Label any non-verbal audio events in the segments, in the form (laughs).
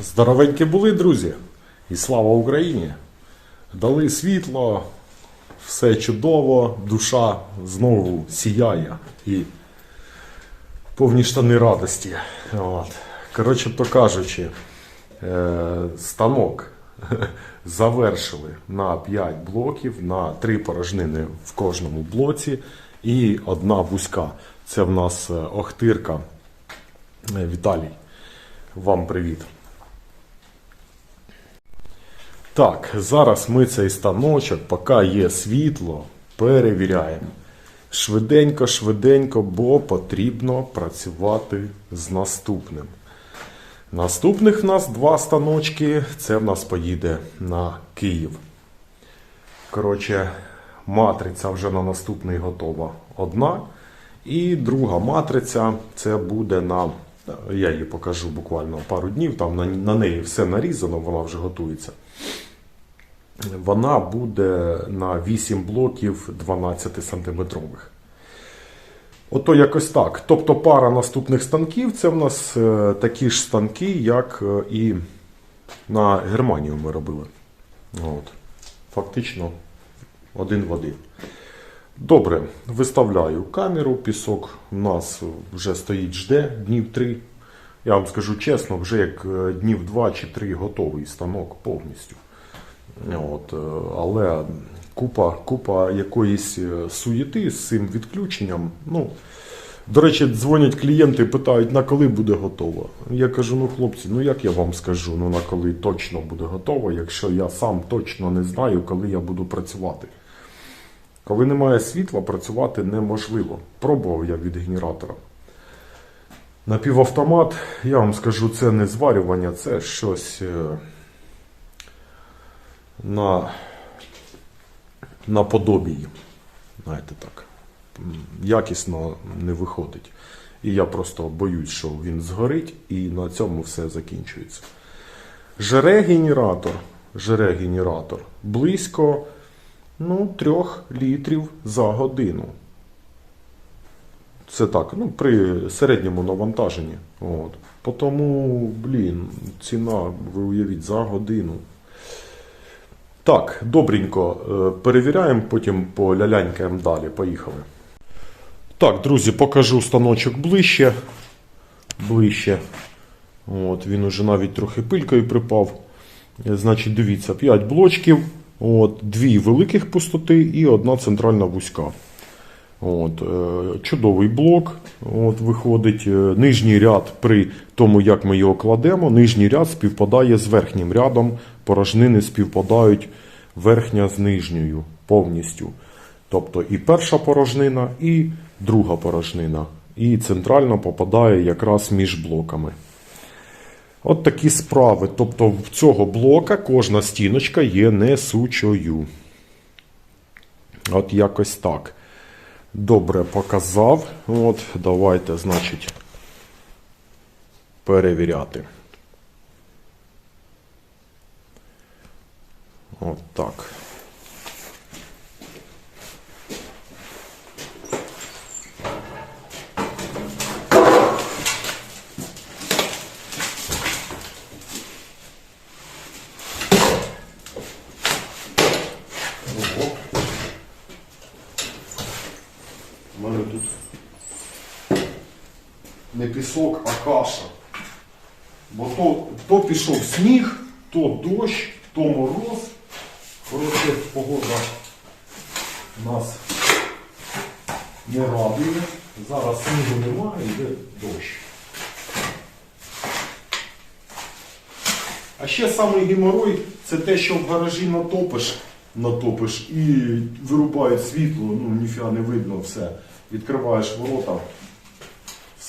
Здоровенькі були, друзі, і слава Україні! Дали світло, все чудово, душа знову сіяє і повні штани радості. От. Коротше то кажучи, е, станок (laughs) завершили на 5 блоків, на 3 порожнини в кожному блоці і одна вузька. Це в нас е, Охтирка. Е, Віталій, вам привіт. Так, зараз ми цей станочок, поки є світло, перевіряємо. Швиденько, швиденько, бо потрібно працювати з наступним. Наступних в нас два станочки. Це в нас поїде на Київ. Коротше, матриця вже на наступний готова одна. І друга матриця це буде на. Я її покажу буквально пару днів. Там на, на неї все нарізано, вона вже готується. Вона буде на 8 блоків 12 сантиметрових. Ото якось так. Тобто пара наступних станків це в нас е, такі ж станки, як е, і на Германію ми робили. От. Фактично один в один. Добре, виставляю камеру, пісок у нас вже стоїть жде днів три. Я вам скажу чесно, вже як е, днів два чи три готовий станок повністю. От, е, але купа, купа якоїсь е, суєти з цим відключенням. Ну, до речі, дзвонять клієнти питають, на коли буде готово. Я кажу, ну хлопці, ну як я вам скажу, ну на коли точно буде готово, якщо я сам точно не знаю, коли я буду працювати. Коли немає світла, працювати неможливо. Пробував я від генератора. Напівавтомат, я вам скажу, це не зварювання, це щось е, на, на подобії. Знаєте так. Якісно не виходить. І я просто боюсь, що він згорить, і на цьому все закінчується. Жере-генератор, жере-генератор близько ну, 3 літрів за годину. Це так, ну, при середньому навантаженні. От. Тому, блін, ціна, ви уявіть, за годину. Так, добренько. е, Перевіряємо, потім по лялянькаємо далі. Поїхали. Так, друзі, покажу станочок ближче. Ближче. От, він уже навіть трохи пилькою припав. Значить, дивіться, 5 блочків, от, дві великих пустоти і одна центральна вузька. От, е, чудовий блок. От, виходить е, нижній ряд при тому, як ми його кладемо. Нижній ряд співпадає з верхнім рядом. Порожнини співпадають верхня з нижньою повністю. Тобто і перша порожнина, і друга порожнина. І центрально попадає якраз між блоками. От такі справи. Тобто в цього блока кожна стіночка є несучою. От якось так. Добре показав. От, давайте, значить, перевіряти. От так. Ого. У мене тут не пісок, а каша. Бо то, то пішов сніг, то дощ, то мороз. Коротше, погода нас не радує. Зараз снігу немає, йде дощ. А ще самий геморой це те, що в гаражі натопиш, натопиш і вирубає світло, ну ніфіга не видно все. Відкриваєш ворота,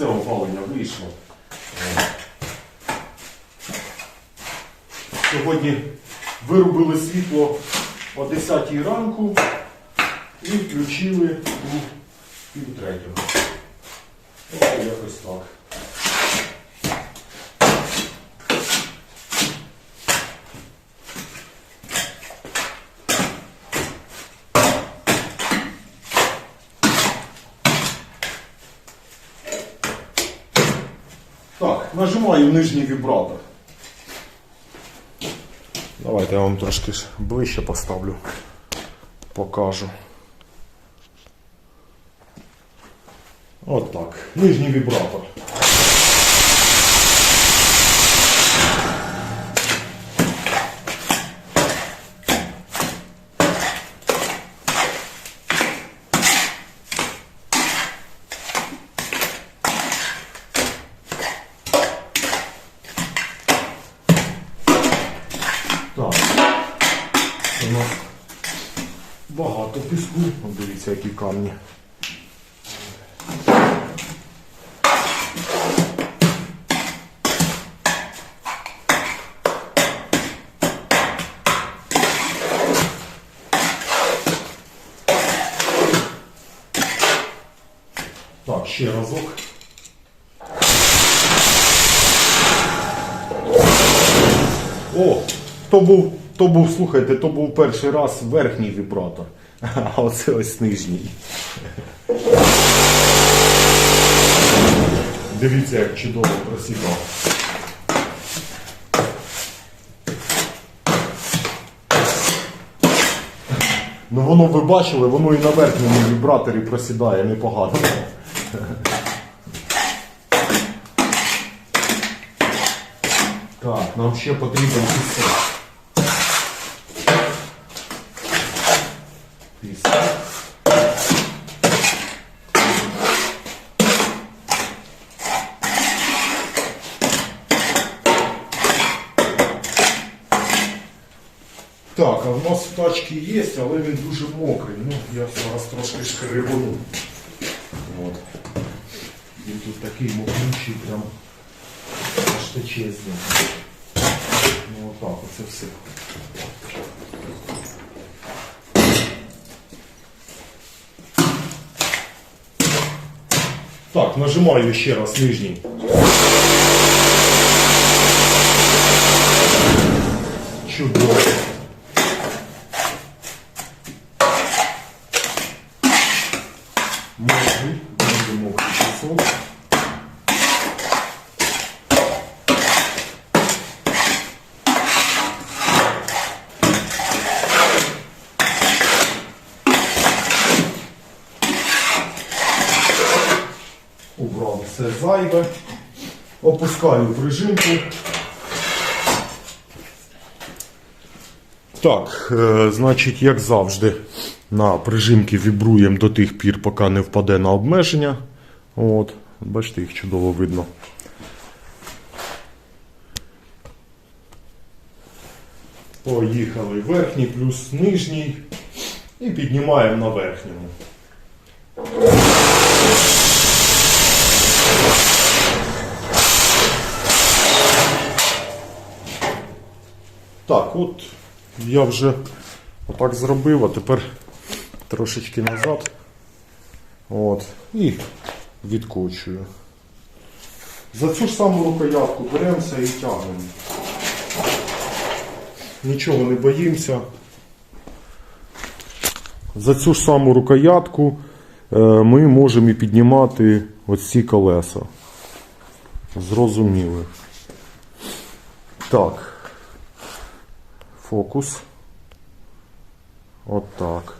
все опалення вийшло. Сьогодні вирубили світло о 10 ранку і включили у пів. Ось якось так. грома і в нижніх вібратах. Давайте я вам трошки ближче поставлю, покажу. От так. Нижній вібратор. Ще разок. О, то був, то був, слухайте, то був перший раз верхній вібратор, (laughs) а оце ось нижній. Дивіться, як чудово просідав. Ну воно ви бачили, воно і на верхньому вібраторі просідає непогано. (laughs) Так, нам ще потрібен пісок. Пісок. Так, а в нас в тачці є, але він дуже мокрий. Ну, я зараз трошки шкребану. От. Він тут такий мокрючий, прям аж тече з ним. Ну отак, оце все. Так, нажимаю ще раз нижній. Чудово. Мокрий, дуже мокрий пісок. Убрав все зайве. Опускаю прижимку. Так, е, значить, як завжди, на прижимки вібруємо до тих пір, поки не впаде на обмеження. От, бачите, їх чудово видно. Поїхали верхній плюс нижній і піднімаємо на верхньому. Так, от я вже отак зробив, а тепер трошечки назад. От, і відкочую. За цю ж саму рукоятку беремося і тягнемо. Нічого не боїмося. За цю ж саму рукоятку е, ми можемо і піднімати оці колеса. Зрозуміли. Так. Фокус. От так.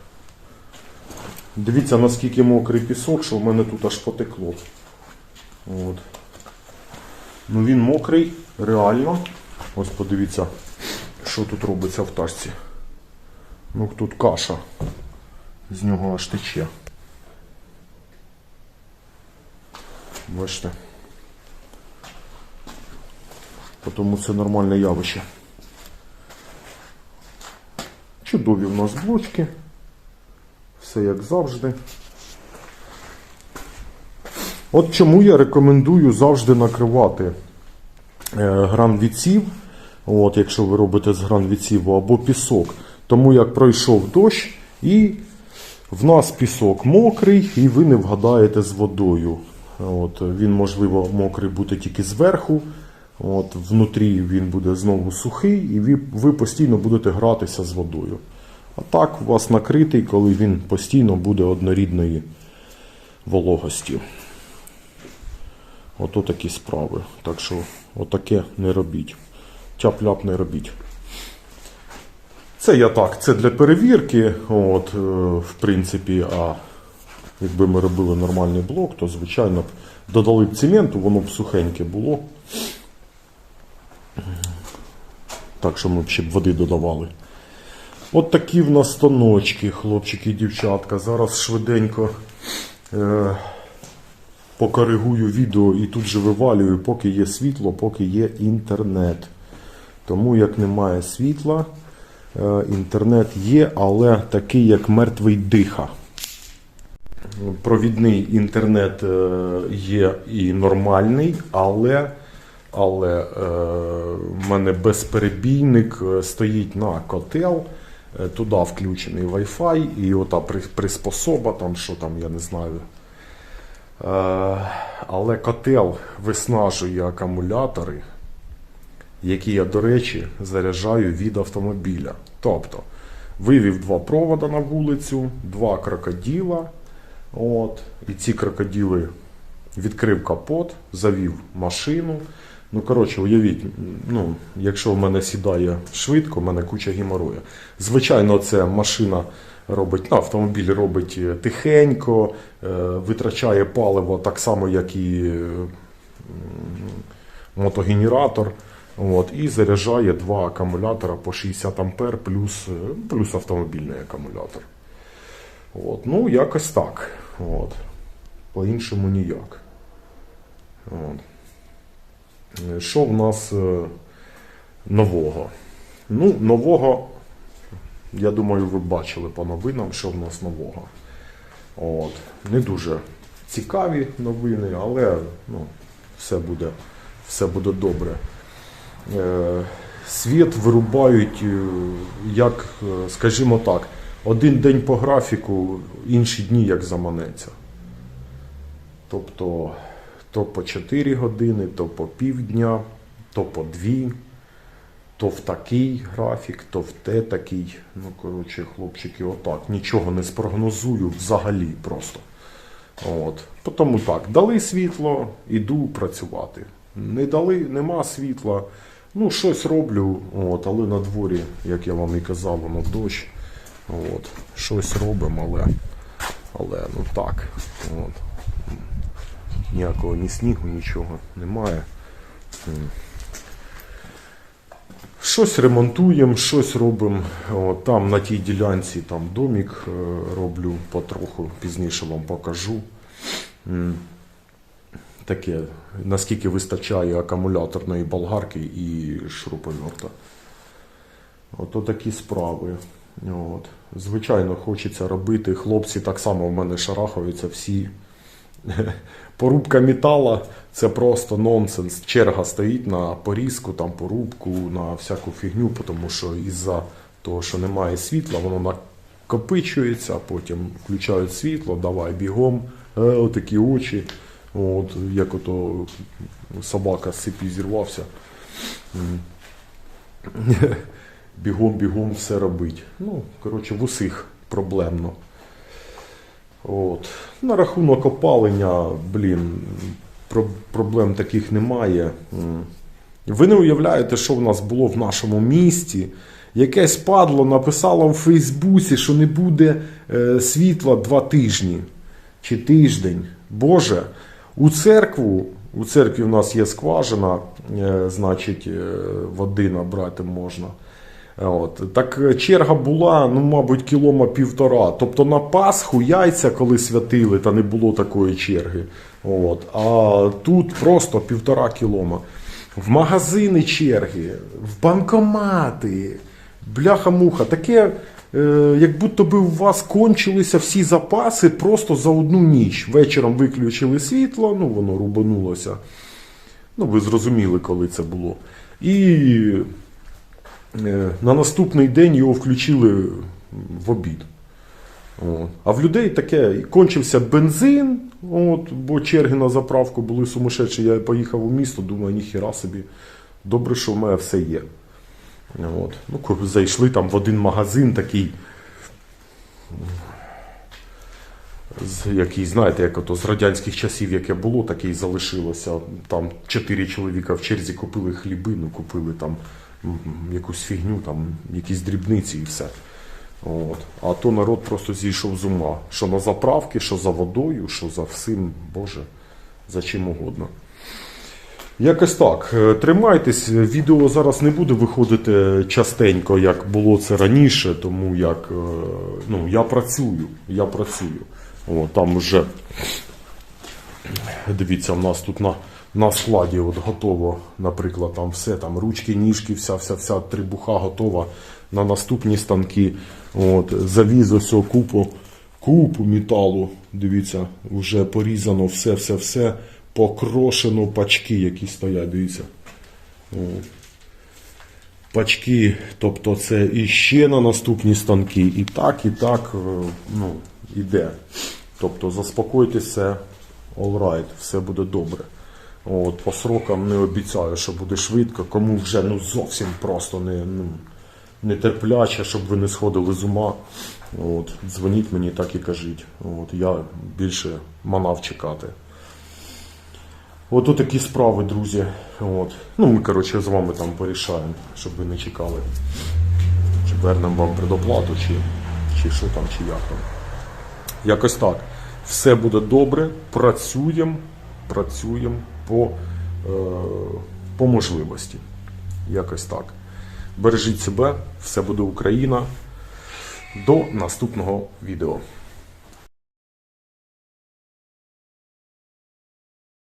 Дивіться, наскільки мокрий пісок, що в мене тут аж потекло. От. Ну він мокрий, реально. Ось подивіться, що тут робиться в тачці. Ну тут каша. З нього аж тече. Бачите. Тому це нормальне явище. Чудові в нас блочки. Все як завжди. От чому я рекомендую завжди накривати е, гранвіців, от, якщо ви робите з гранвіціву, або пісок. Тому як пройшов дощ, і в нас пісок мокрий, і ви не вгадаєте з водою. От, він, можливо, мокрий буде тільки зверху. От, внутрі він буде знову сухий, і ви, ви постійно будете гратися з водою. А так у вас накритий, коли він постійно буде однорідної вологості. Ото такі справи. Так що отаке не робіть. Тяп-ляп не робіть. Це я так, це для перевірки. От, е, в принципі, а якби ми робили нормальний блок, то звичайно б додали б цементу, воно б сухеньке було. Так що ми ще б води додавали. От такі в нас станочки, хлопчики і дівчатка. Зараз швиденько е, покоригую відео і тут же вивалюю, поки є світло, поки є інтернет. Тому як немає світла, е, інтернет є, але такий як мертвий диха. Провідний інтернет е, є і нормальний, але, але е, в мене безперебійник е, стоїть на котел. е, Туди включений Wi-Fi і ота при- приспособа, там що там, я не знаю. Але котел виснажує акумулятори, які я, до речі, заряджаю від автомобіля. Тобто, вивів два провода на вулицю, два крокоділа. От, і ці крокоділи відкрив капот, завів машину. Ну, коротше, уявіть, ну, якщо в мене сідає швидко, в мене куча геморою. Звичайно, це машина робить, ну, автомобіль робить е, тихенько, е, витрачає паливо так само, як і е, мотогенератор. От, і заряджає два акумулятора по 60 ампер плюс, плюс автомобільний акумулятор. От, ну, якось так. От. По-іншому ніяк. От. Е, Що в нас е, нового? Ну, нового, я думаю, ви бачили по новинам, що в нас нового. От. Не дуже цікаві новини, але ну, все, буде, все буде добре. Е, Світ вирубають, е, як, скажімо так, один день по графіку, інші дні як заманеться. Тобто то по 4 години, то по півдня, то по 2, то в такий графік, то в те такий. Ну, коротше, хлопчики, отак. Нічого не спрогнозую взагалі просто. От. Тому так, дали світло, іду працювати. Не дали, нема світла. Ну, щось роблю, от, але на дворі, як я вам і казав, воно дощ. От, щось робимо, але, але ну так. От. Ніякого ні снігу, нічого немає. Щось ремонтуємо, щось робимо. От, Там на тій ділянці там домик е, роблю потроху, пізніше вам покажу. Таке, наскільки вистачає акумуляторної болгарки і шуруповерта. Ото такі справи. От. Звичайно, хочеться робити. Хлопці так само в мене шарахаються всі. (laughs) Порубка метала це просто нонсенс. Черга стоїть на порізку, там порубку, на всяку фігню, тому що із-за того, що немає світла, воно накопичується, потім включають світло, давай бігом, е, отакі очі. От, як ото собака з цепі зірвався. (laughs) Бігом, бігом все робить. Ну, коротше, в усіх проблемно. От. На рахунок опалення, блін, проблем таких немає. Ви не уявляєте, що в нас було в нашому місті. Якесь падло написало в Фейсбуці, що не буде е, світла два тижні чи тиждень. Боже, у церкву, у церкві в нас є скважина, е, значить, е, води набрати можна. От. Так е, черга була, ну, мабуть, кілома півтора. Тобто на Пасху яйця, коли святили, та не було такої черги. От. А тут просто півтора кілома. В магазини черги, в банкомати, бляха-муха. Таке, е, як будто би у вас кончилися всі запаси просто за одну ніч. Вечором виключили світло, ну воно рубанулося. Ну, ви зрозуміли, коли це було. І на наступний день його включили в обід. От. А в людей таке кончився бензин, от, бо черги на заправку були сумасшедші. Я поїхав у місто, думаю, ніхіра собі. Добре, що в мене все є. От. Ну, зайшли там в один магазин такий. який, знаєте, як ото з радянських часів, яке було, таке і залишилося. Там чотири чоловіка в черзі купили хлібину, купили там якусь фігню, там якісь дрібниці і все. От. А то народ просто зійшов з ума. Що на заправки, що за водою, що за всім, Боже, за чим угодно. Якось так. Е, Тримайтесь, відео зараз не буде виходити частенько, як було це раніше, тому як е, ну, я працюю. Я працюю. О, там вже дивіться, в нас тут на, на складі от готово, наприклад, там все, там ручки, ніжки, вся, вся, вся трибуха готова на наступні станки. От, завіз ось купу, купу металу. Дивіться, вже порізано все, все, все, покрошено пачки, які стоять, дивіться. От. Пачки, тобто це і ще на наступні станки, і так, і так, е, ну, іде. Тобто заспокойтеся, all right, все буде добре. От, по срокам не обіцяю, що буде швидко. Кому вже ну, зовсім просто не, ну, не терпляче, щоб ви не сходили з ума. От, дзвоніть мені, так і кажіть. От, я більше манав чекати. От такі справи, друзі. От. Ну, ми, коротше, з вами там порішаємо, щоб ви не чекали. Чи вернемо вам предоплату, чи, чи що там, чи як там. Якось так. Все буде добре. Працюємо, працюємо по, е, по можливості. Якось так. Бережіть себе, все буде Україна. До наступного відео.